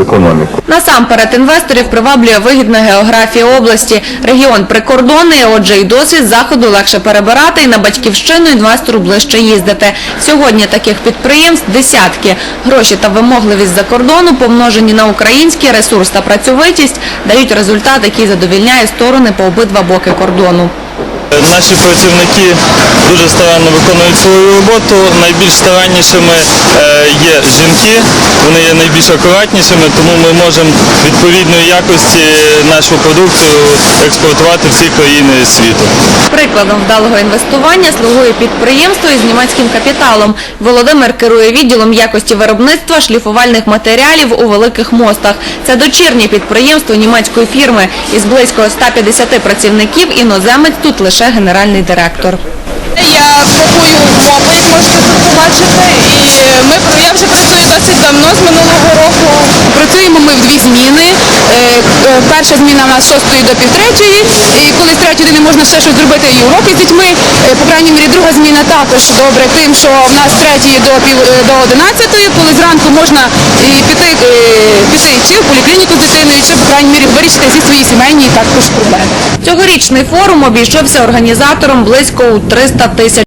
економіку. Насамперед інвесторів приваблює вигідна географія області. Регіон прикордонний, отже і досвід заходу легше перебирати, і на батьківщину інвестору ближче їздити. Сьогодні таких підприємств десятки. Гроші та вимогливість за кордону, помножені на український ресурс та працьовитість, дають результат, який задовільняє сторони по обидва боки кордону. Наші працівники дуже старанно виконують свою роботу. Найбільш стараннішими е, є жінки, вони є найбільш акуратнішими, тому ми можемо відповідної якості нашу продукцію експортувати в всі країни світу. Прикладом вдалого інвестування слугує підприємство із німецьким капіталом. Володимир керує відділом якості виробництва шліфувальних матеріалів у Великих Мостах. Це дочірнє підприємство німецької фірми. Із близько 150 працівників іноземець тут лише генеральний директор. Я пакую мопи, як можете тут побачити. І ми, я вже працюю досить давно, з минулого року. Працюємо ми в дві зміни. Е, е, Перша зміна у нас з 6 до півтретьої. І коли з третьої не можна все щось зробити і уроки з дітьми. Е, По крайній мірі, друга зміна також добре тим, що в нас з третьої до пів до 11, коли зранку можна і піти, піти чи в поліклініку з дитиною, чи по крайній мірі вирішити всі свої сімейні також проблеми. Цьогорічний форум обійшовся організатором близько у 300 тисяч